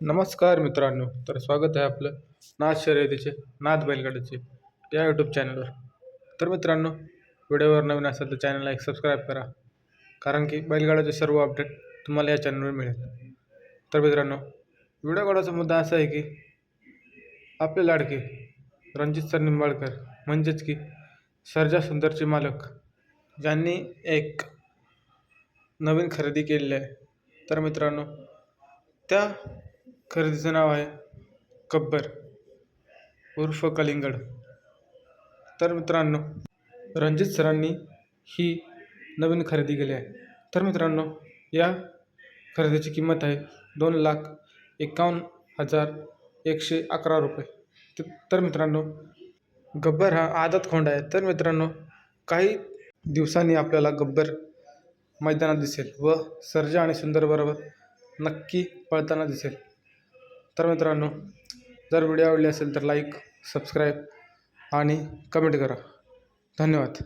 नमस्कार मित्रांनो तर स्वागत आहे आपलं नाथ शर्यतीचे नाथ बैलगाडीचे या यूट्यूब चॅनलवर तर मित्रांनो व्हिडिओवर नवीन असेल तर चॅनलला एक सबस्क्राईब करा कारण की बैलगाड्याचे सर्व अपडेट तुम्हाला या चॅनलवर मिळेल. तर मित्रांनो व्हिडिओ काढायचा मुद्दा असा आहे की आपले लाडके रणजित सर निंबाळकर म्हणजेच की सर्जा सुंदरचे मालक ज्यांनी एक नवीन खरेदी केलेली आहे. तर मित्रांनो त्या खरेदीचं नाव आहे गब्बर उर्फ कलिंगड. तर मित्रांनो रणजित सरांनी ही नवीन खरेदी केली आहे. तर मित्रांनो या खरेदीची किंमत आहे दोन लाख एकावन्न हजार एकशे अकरा रुपये. तर मित्रांनो गब्बर हा आदत खोंड आहे. तर मित्रांनो काही दिवसांनी आपल्याला गब्बर मैदानात दिसेल व सर्जा आणि सुंदरबरोबर नक्की पळताना दिसेल. तर मित्रांनो जर व्हिडिओ आवडली असेल तर लाईक सबस्क्राईब आणि कमेंट करा. धन्यवाद.